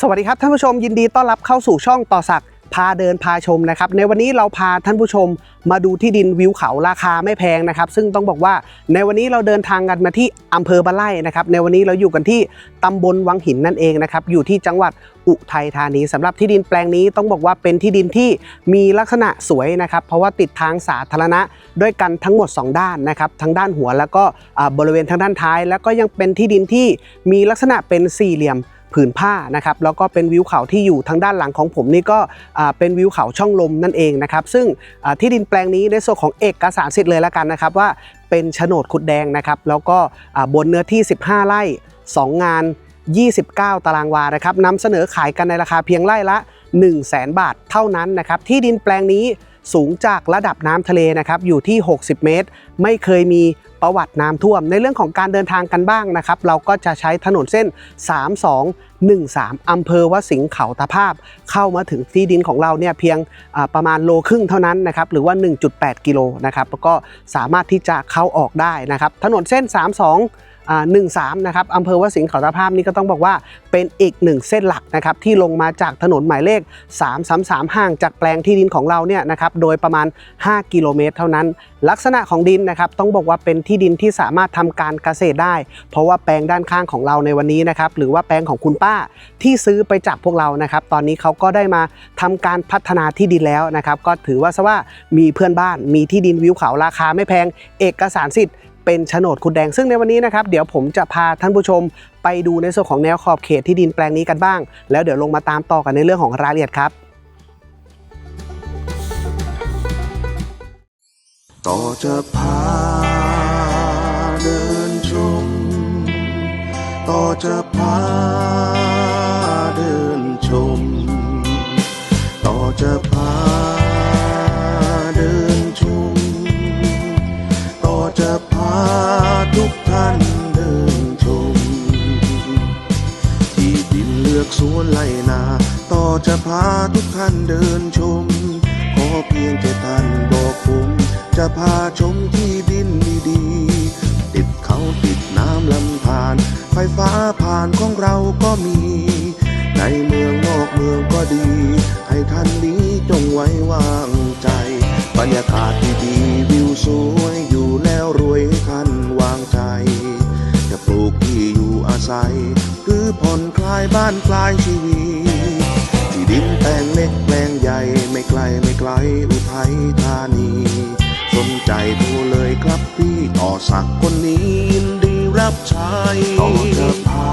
สวัสดีครับท่านผู้ชมยินดีต้อนรับเข้าสู่ช่องต่อสักพาเดินพาชมนะครับในวันนี้เราพาท่านผู้ชมมาดูที่ดินวิวเขาราคาไม่แพงนะครับซึ่งต้องบอกว่าในวันนี้เราเดินทางกันมาที่อำเภอบ้าไร่นะครับในวันนี้เราอยู่กันที่ตำบลวังหินนั่นเองนะครับอยู่ที่จังหวัดอุทัยธานีสำหรับที่ดินแปลงนี้ต้องบอกว่าเป็นที่ดินที่มีลักษณะสวยนะครับเพราะว่าติดทางสาธารณะด้วยกันทั้งหมด 2 ด้านนะครับทั้งด้านหัวแล้วก็บริเวณทางด้านท้าย แล้วก็ยังเป็นที่ดินที่มีลักษณะเป็นสี่เหลี่ยม ผืนผ้านะครับแล้วก็เป็นวิวเขาที่อยู่ทางด้านหลังของผมนี่ก็เป็นวิวเขาช่องลมนั่นเองนะครับซึ่งที่ดินแปลงนี้ในส่วนของเอกสารสิทธิ์เลยแล้วกันนะครับว่าเป็นโฉนดขุดแดงนะครับแล้วก็บนเนื้อที่ 15 ไร่ 2 งาน 29 ตารางวานะครับนำเสนอขายกันในราคาเพียงไร่ละ 1 0 0 0 0แบาทเท่านั้นนะครับที่ดินแปลงนี้ สูงจากระดับน้ำทะเลนะครับอยู่ที่ 60 เมตร ไม่เคยมีประวัติน้ำท่วม ในเรื่องของการเดินทางกันบ้างนะครับ เราก็จะใช้ถนนเส้น 3213อำเภอวสิงห์เขาตะภาพ เข้ามาถึงที่ดินของเราเนี่ยเพียงประมาณโลครึ่งเท่านั้นนะครับหรือว่า 1.8 กิโลนะครับแล้วก็สามารถที่จะเข้าออกได้นะครับถนนเส้น 32 13นะครับอำเภอวสิงห์เขาตะภาพนี่ก็ต้องบอกว่าเป็นอีกหนึ่งเส้นหลักนะครับที่ลงมาจากถนนหมายเลข 333 ห่างจากแปลงที่ดินของเราเนี่ยนะครับโดยประมาณ 5 กิโลเมตร เท่านั้น ลักษณะของดินนะครับต้องบอกว่าเป็นที่ดินที่สามารถทำการเกษตรได้ เพราะว่าแปลงด้านข้างของเราในวันนี้นะครับหรือว่าแปลงของคุณป้าที่ซื้อไปจากพวกเรานะครับตอนนี้เขาก็ได้มาทำการพัฒนาที่ดินแล้วนะครับก็ถือว่าซะว่ามีเพื่อนบ้านมีที่ดินวิวเขาราคาไม่แพงเอกสารสิทธิ์ เป็นโฉนดคุณแดงซึ่งในวันนี้นะครับเดี๋ยวผมจะพาท่านผู้ชมไปดูในส่วนของแนวขอบเขตที่ดินแปลงนี้กันบ้าง แล้วเดี๋ยวลงมาตามต่อกันในเรื่องของรายละเอียดครับ ต่อจะพาเดินชม ต่อจะพาเดินชม ต่อจะพา สวนไล่นา ต่อจะพาทุกท่านเดินชม ขอเพียงแค่ท่านบอกผม จะพาชมที่ดินดีๆติดเขาติดน้ำลำธารไฟฟ้าผ่านของเราก็มี ในเมืองนอกเมืองก็ดี ให้ท่านนี้จงไว้วางใจ บรรยากาศดีๆวิวสวย ไกลไม่ไกลอุทัยธานีสนใจโทรเลยครับพี่ต่อสักคนนี้ยินดีรับใช้ต่อเธอพา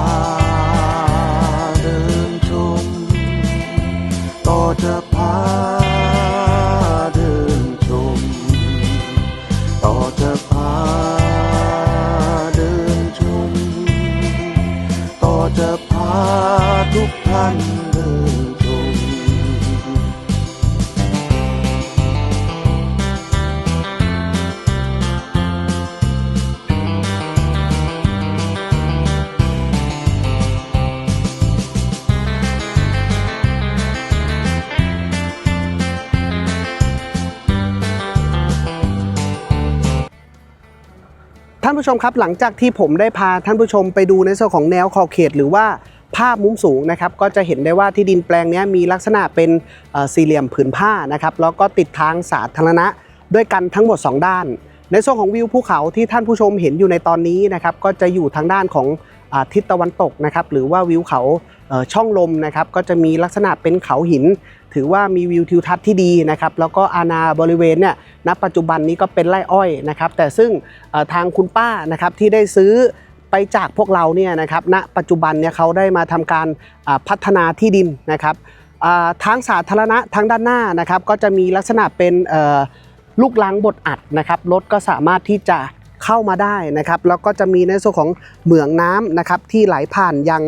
ท่านผู้ชมครับหลังจากที่ผมได้พาท่านผู้ชมไปดูในส่วนของแนวขอบเขต หรือว่าภาพมุมสูงนะครับก็จะเห็นได้ว่าที่ดินแปลงนี้มีลักษณะเป็นสี่เหลี่ยมผืนผ้านะครับแล้วก็ติดทางสาธารณะด้วยกันทั้งหมด 2 ด้าน ในส่วนของวิวภูเขาที่ท่านผู้ชมเห็นอยู่ในตอนนี้นะครับก็จะอยู่ทางด้านของ ทิศตะวันตกนะครับหรือว่าวิวเขาช่องลมนะครับก็จะมีลักษณะเป็นเขาหิน ถือว่ามีวิวทิวทัศน์ที่ดีนะครับแล้วก็อาณาบริเวณเนี่ยณปัจจุบันนี้ก็เป็นไร่อ้อยนะครับแต่ซึ่งทางคุณป้านะครับที่ได้ซื้อไปจากพวกเราเนี่ยนะครับณปัจจุบันเนี่ยเขาได้มาทำการพัฒนาที่ดินนะครับทางสาธารณะทางด้านหน้านะครับก็จะมีลักษณะเป็นลูกลังบดอัดนะครับรถก็สามารถที่จะ เข้ามาได้นะครับแล้วก็จะมีในส่วนของเหมืองน้ำนะครับที่ไหลผ่านยัง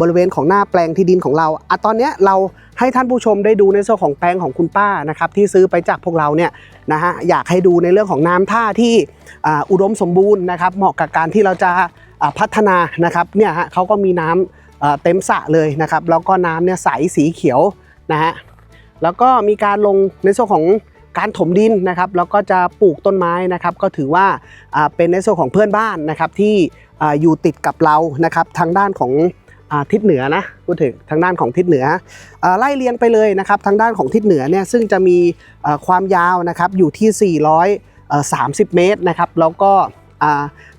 บริเวณของหน้าแปลงที่ดินของเราอะตอนนี้เราให้ท่านผู้ชมได้ดูในส่วนของแปลงของคุณป้านะครับที่ซื้อไปจากพวกเราเนี่ยนะฮะอยากให้ดูในเรื่องของน้ำท่าที่อ,อุดมสมบูรณ์นะครับเหมาะกับการที่เราจะพัฒนานะครับเนี่ยฮะเขาก็มีน้ำเอ่อเต็มสระเลยนะครับแล้วก็น้ำเนี่ยใสสีเขียวนะฮะแล้วก็มีการลงในส่วนของ การถมดินนะครับแล้วก็จะปลูกต้นไม้นะครับ ก็ถือว่าเป็นในส่วนของเพื่อนบ้านนะครับที่อยู่ติดกับเรานะครับทางด้านของทิศเหนือนะพูดถึงทางด้านของทิศเหนือไล่เรียงไปเลยนะครับ ทางด้านของทิศเหนือเนี่ยซึ่งจะมีความยาวนะครับอยู่ที่ 430 เมตรนะครับ แล้วก็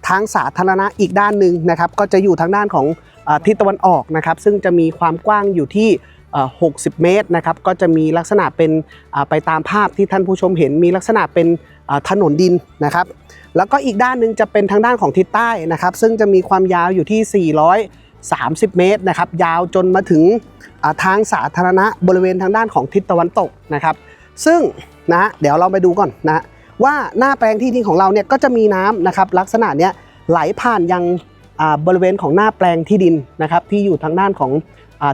ทางสาธารณะอีกด้านหนึ่งนะครับ ก็จะอยู่ทางด้านของทิศตะวันออกนะครับ ซึ่งจะมีความกว้างอยู่ที่ 60 เมตรนะครับก็จะมีลักษณะเป็นไปตามภาพที่ท่านผู้ชมเห็นมีลักษณะเป็นถนนดินนะครับ แล้วก็อีกด้านหนึ่งจะเป็นทางด้านของทิศใต้นะครับ ซึ่งจะมีความยาวอยู่ที่ 430 เมตรนะครับ ยาวจนมาถึงทางสาธารณะบริเวณทางด้านของทิศตะวันตกนะครับ ซึ่งนะเดี๋ยวเราไปดูก่อนนะว่าหน้าแปลงที่ดินของเราเนี่ยก็จะมีน้ำนะครับลักษณะเนี้ยไหลผ่านยังบริเวณของหน้าแปลงที่ดินนะครับที่อยู่ทางด้านของ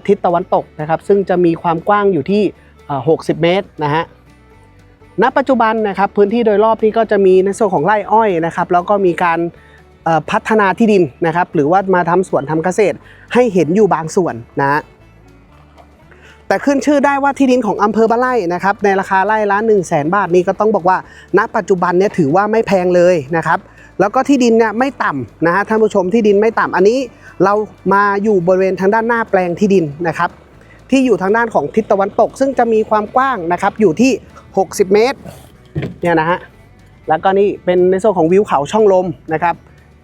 ทิศตะวันตกนะครับ ซึ่งจะมีความกว้างอยู่ที่ 60 เมตรนะฮะณปัจจุบันนะครับพื้นที่โดยรอบนี้ก็จะมีในส่วนของไร่อ้อยนะครับแล้วก็มีการพัฒนาที่ดินนะครับ หรือว่ามาทำสวนทำเกษตรให้เห็นอยู่บางส่วนนะฮะแต่ขึ้นชื่อได้ว่าที่ดินของอำเภอบ้านไร่นะครับในราคาไร่ละ1 0 0 0 0แบาทนี้ก็ต้องบอกว่า ณปัจจุบันเนี่ยถือว่าไม่แพงเลยนะครับ แล้วก็ที่ดินเนี่ยไม่ต่ำนะฮะท่านผู้ชมที่ดินไม่ต่ำอันนี้เรามาอยู่บริเวณทางด้านหน้าแปลงที่ดินนะครับ ที่อยู่ทางด้านของทิศตะวันตก ซึ่งจะมีความกว้างนะครับอยู่ที่ 60 เมตรเนี่ยนะฮะแล้วก็นี่เป็นในส่วนของวิวเขาช่องลมนะครับ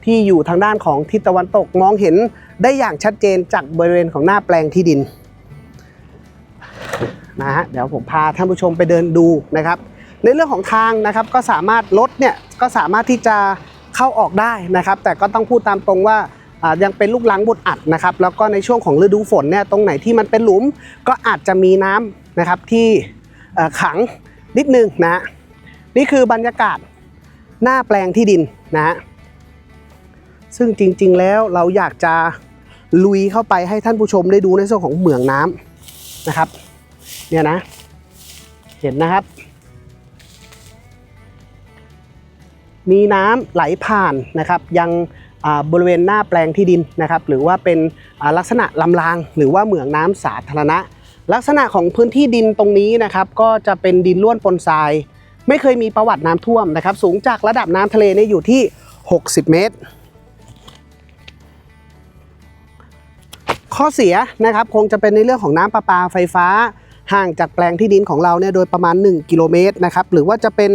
ที่อยู่ทางด้านของทิศตะวันตกมองเห็นได้อย่างชัดเจนจากบริเวณของหน้าแปลงที่ดินนะฮะเดี๋ยวผมพาท่านผู้ชมไปเดินดูนะครับ ในเรื่องของทางนะครับก็สามารถรถเนี่ยก็สามารถที่จะ เข้าออกได้นะครับ แต่ก็ต้องพูดตามตรงว่ายังเป็นลูกลังบดอัดนะครับ แล้วก็ในช่วงของฤดูฝนเนี่ยตรงไหนที่มันเป็นหลุม ก็อาจจะมีน้ำนะครับที่ขังนิดนึงนะนี่คือบรรยากาศหน้าแปลงที่ดินนะซึ่งจริงๆแล้วเราอยากจะลุยเข้าไปให้ท่านผู้ชมได้ดูในส่วนของเหมืองน้ำนะครับ เนี่ยนะ เห็นนะครับ มีน้ำไหลผ่านนะครับยังบริเวณหน้าแปลงที่ดินนะครับหรือว่าเป็นลักษณะลำรางหรือว่าเหมืองน้ำสาธารณะ ลักษณะของพื้นที่ดินตรงนี้นะครับก็จะเป็นดินล้วนปนทราย ไม่เคยมีประวัติน้ำท่วมนะครับสูงจากระดับน้ำทะเลเนี่ยอยู่ที่ 60 เมตร ข้อเสียนะครับคงจะเป็นในเรื่องของน้ำประปาไฟฟ้า ห่างจากแปลงที่ดินของเราเนี่ยโดยประมาณ 1 กิโลเมตรนะครับหรือว่าจะเป็น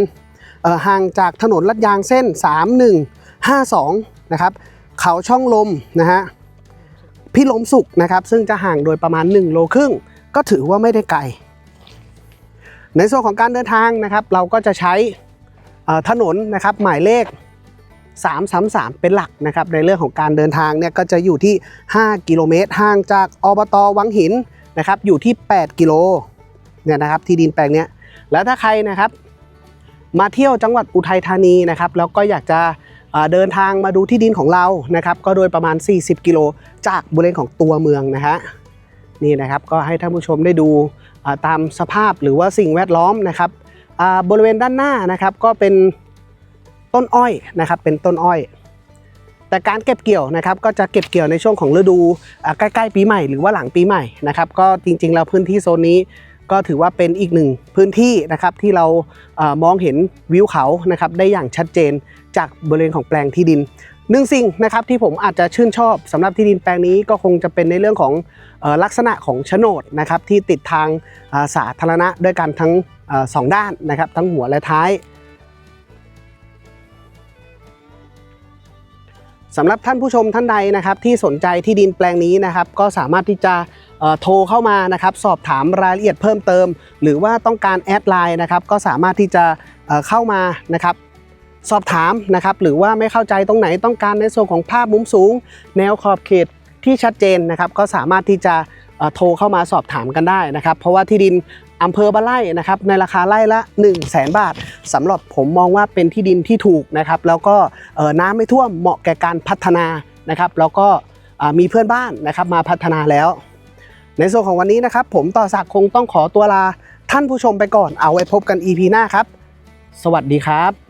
ห่างจากถนนลัดยางเส้น 3152 นะครับ เขาช่องลมนะฮะพี่ลมสุกนะครับ ซึ่งจะห่างโดยประมาณ 1 โลครึ่ง ก็ถือว่าไม่ได้ไกล ในส่วนของการเดินทางนะครับ เราก็จะใช้ถนนนะครับหมายเลข 333 เป็นหลักนะครับ ในเรื่องของการเดินทางเนี่ยก็จะอยู่ที่ 5 กิโลเมตร ห่างจากอบตวังหินนะครับ อยู่ที่ 8 กิโลเนี่ยนะครับที่ดินแปลงนี้แล้วถ้าใครนะครับ มาเที่ยวจังหวัดอุทัยธานีนะครับแล้วก็อยากจะเดินทางมาดูที่ดินของเรานะครับ ก็โดยประมาณ 40 กิโลจากบริเวณของตัวเมืองนะฮะนี่นะครับก็ให้ท่านผู้ชมได้ดูตามสภาพหรือว่าสิ่งแวดล้อมนะครับบริเวณด้านหน้านะครับก็เป็นต้นอ้อยนะครับเป็นต้นอ้อย แต่การเก็บเกี่ยวนะครับก็จะเก็บเกี่ยวในช่วงของฤดูใกล้ๆปีใหม่หรือว่าหลังปีใหม่นะครับก็จริงๆแล้วพื้นที่โซนนี้ ก็ถือว่าเป็นอีกหนึ่งพื้นที่นะครับที่เรามองเห็นวิวเขานะครับได้อย่างชัดเจนจากบริเวณของแปลงที่ดินหนึ่งสิ่งนะครับที่ผมอาจจะชื่นชอบสำหรับที่ดินแปลงนี้ก็คงจะเป็นในเรื่องของลักษณะของโฉนดนะครับที่ติดทางสาธารณะด้วยกันทั้งสองด้านนะครับทั้งหัวและท้าย สำหรับท่านผู้ชมท่านใดนะครับ ที่สนใจที่ดินแปลงนี้นะครับ ก็สามารถที่จะโทรเข้ามานะครับ สอบถามรายละเอียดเพิ่มเติม หรือว่าต้องการแอดไลน์นะครับ ก็สามารถที่จะเข้ามานะครับ สอบถามนะครับ หรือว่าไม่เข้าใจตรงไหนต้องการในส่วนของภาพมุมสูง แนวขอบเขตที่ชัดเจนนะครับ ก็สามารถที่จะโทรเข้ามาสอบถามกันได้นะครับ เพราะว่าที่ดิน อำเภอบ้านไร่นะครับในราคาไร่ละ 1 0 0 0 0แสนบาทสำหรับผมมองว่าเป็นที่ดินที่ถูกนะครับแล้วก็น้ำไม่ท่วมเหมาะแก่การพัฒนานะครับแล้วก็มีเพื่อนบ้านนะครับมาพัฒนาแล้ว ในส่วนของวันนี้นะครับ ผมต่อสักคงต้องขอตัวลาท่านผู้ชมไปก่อนเอาไว้พบกัน EP หน้าครับ สวัสดีครับ